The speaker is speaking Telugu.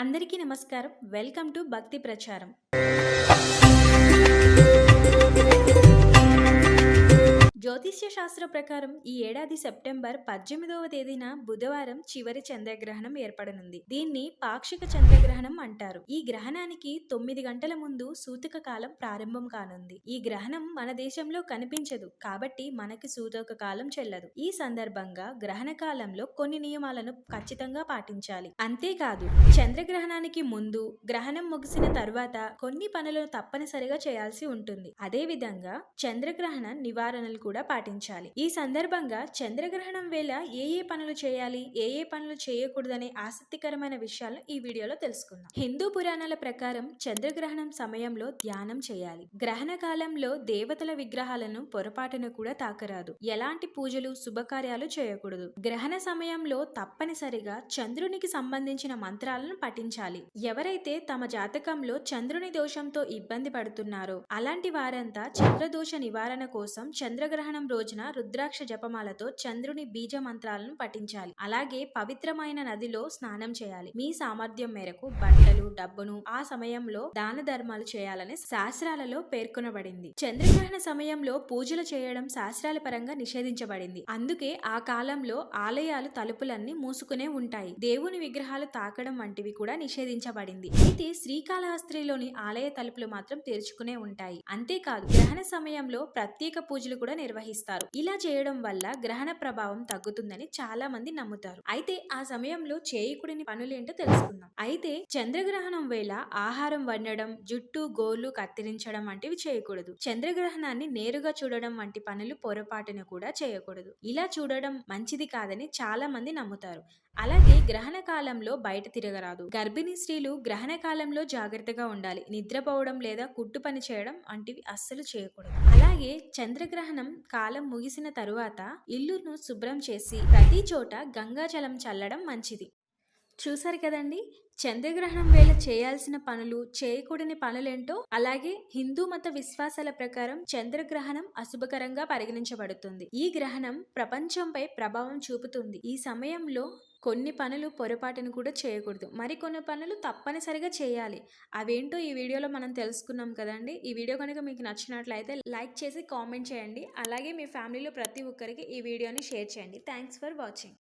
అందరికీ నమస్కారం. వెల్కమ్ టు భక్తి ప్రచారం. జ్యోతిష్య శాస్త్ర ప్రకారం ఈ ఏడాది సెప్టెంబర్ పద్దెనిమిదవ తేదీన బుధవారం చివరి చంద్రగ్రహణం ఏర్పడనుంది. దీన్ని పాక్షిక చంద్రగ్రహణం అంటారు. ఈ గ్రహణానికి తొమ్మిది గంటల ముందు సూతక కాలం ప్రారంభం కానుంది. ఈ గ్రహణం మన దేశంలో కనిపించదు. కాబట్టి మనకి సూతక కాలం చెల్లదు. ఈ సందర్భంగా గ్రహణ కాలంలో కొన్ని నియమాలను ఖచ్చితంగా పాటించాలి. అంతేకాదు చంద్రగ్రహణానికి ముందు గ్రహణం ముగిసిన తర్వాత కొన్ని పనులను తప్పనిసరిగా చేయాల్సి ఉంటుంది. అదేవిధంగా చంద్రగ్రహణ నివారణలు కూడా పాటించాలి. ఈ సందర్భంగా చంద్రగ్రహణం వేళ ఏ ఏ పనులు చేయాలి ఏ ఏ పనులు చేయకూడదనే ఆసక్తికరమైన విషయాలను ఈ వీడియోలో తెలుసుకుందాం. హిందూ పురాణాల ప్రకారం చంద్రగ్రహణం సమయంలో ధ్యానం చేయాలి. గ్రహణ కాలంలో దేవతల విగ్రహాలను పొరపాటున కూడా తాకరాదు. ఎలాంటి పూజలు శుభకార్యాలు చేయకూడదు. గ్రహణ సమయంలో తప్పనిసరిగా చంద్రునికి సంబంధించిన మంత్రాలను పఠించాలి. ఎవరైతే తమ జాతకంలో చంద్రుని దోషంతో ఇబ్బంది పడుతున్నారో అలాంటి వారంతా చంద్రదోష నివారణ కోసం చంద్రగ్రహణం రోజున రుద్రాక్ష జపమాలతో చంద్రుని బీజ మంత్రాలను పఠించాలి. అలాగే పవిత్రమైన నదిలో స్నానం చేయాలి. మీ సామర్థ్యం మేరకు బట్టలు డబ్బును ఆ సమయంలో దాన ధర్మాలు చేయాలని శాస్త్రాలలో పేర్కొనబడింది. చంద్రగ్రహణ సమయంలో పూజలు చేయడం శాస్త్రాల పరంగా నిషేధించబడింది. అందుకే ఆ కాలంలో ఆలయాలు తలుపులన్నీ మూసుకునే ఉంటాయి. దేవుని విగ్రహాలు తాకడం వంటివి కూడా నిషేధించబడింది. అయితే శ్రీకాళహస్త్రిలోని ఆలయ తలుపులు మాత్రం తెరుచుకునే ఉంటాయి. అంతేకాదు గ్రహణ సమయంలో ప్రత్యేక పూజలు కూడా నిర్వహిస్తారు. ఇలా చేయడం వల్ల గ్రహణ ప్రభావం తగ్గుతుందని చాలా మంది నమ్ముతారు. అయితే ఆ సమయంలో చేయకూడని పనులేంటో తెలుసుకుందాం. అయితే చంద్రగ్రహణం వేళ ఆహారం వండడం జుట్టు గోళ్ళు కత్తిరించడం వంటివి చేయకూడదు. చంద్రగ్రహణాన్ని నేరుగా చూడడం వంటి పనులు పొరపాటున కూడా చేయకూడదు. ఇలా చూడడం మంచిది కాదని చాలా మంది నమ్ముతారు. అలాగే గ్రహణ కాలంలో బయట తిరగరాదు. గర్భిణీ స్త్రీలు గ్రహణ కాలంలో జాగ్రత్తగా ఉండాలి. నిద్రపోవడం లేదా కుట్టు పని చేయడం వంటివి అస్సలు చేయకూడదు. అలాగే చంద్రగ్రహణం కాలం ముగిసిన తరువాత ఇల్లును శుభ్రం చేసి ప్రతి చోట గంగాజలం చల్లడం మంచిది. చూసారు కదండి? చంద్రగ్రహణం వేళ చేయాల్సిన పనులు చేయకూడని పనులేంటో అలాగే హిందూ మత విశ్వాసాల ప్రకారం చంద్రగ్రహణం అశుభకరంగా పరిగణించబడుతుంది. ఈ గ్రహణం ప్రపంచంపై ప్రభావం చూపుతుంది. ఈ సమయంలో కొన్ని పనులు పొరపాటును కూడా చేయకూడదు. మరికొన్ని పనులు తప్పనిసరిగా చేయాలి. అవేంటో ఈ వీడియోలో మనం తెలుసుకున్నాం కదండి. ఈ వీడియో కనుక మీకు నచ్చినట్లయితే లైక్ చేసి కామెంట్ చేయండి. అలాగే మీ ఫ్యామిలీలో ప్రతి ఒక్కరికి ఈ వీడియోని షేర్ చేయండి. Thanks for watching.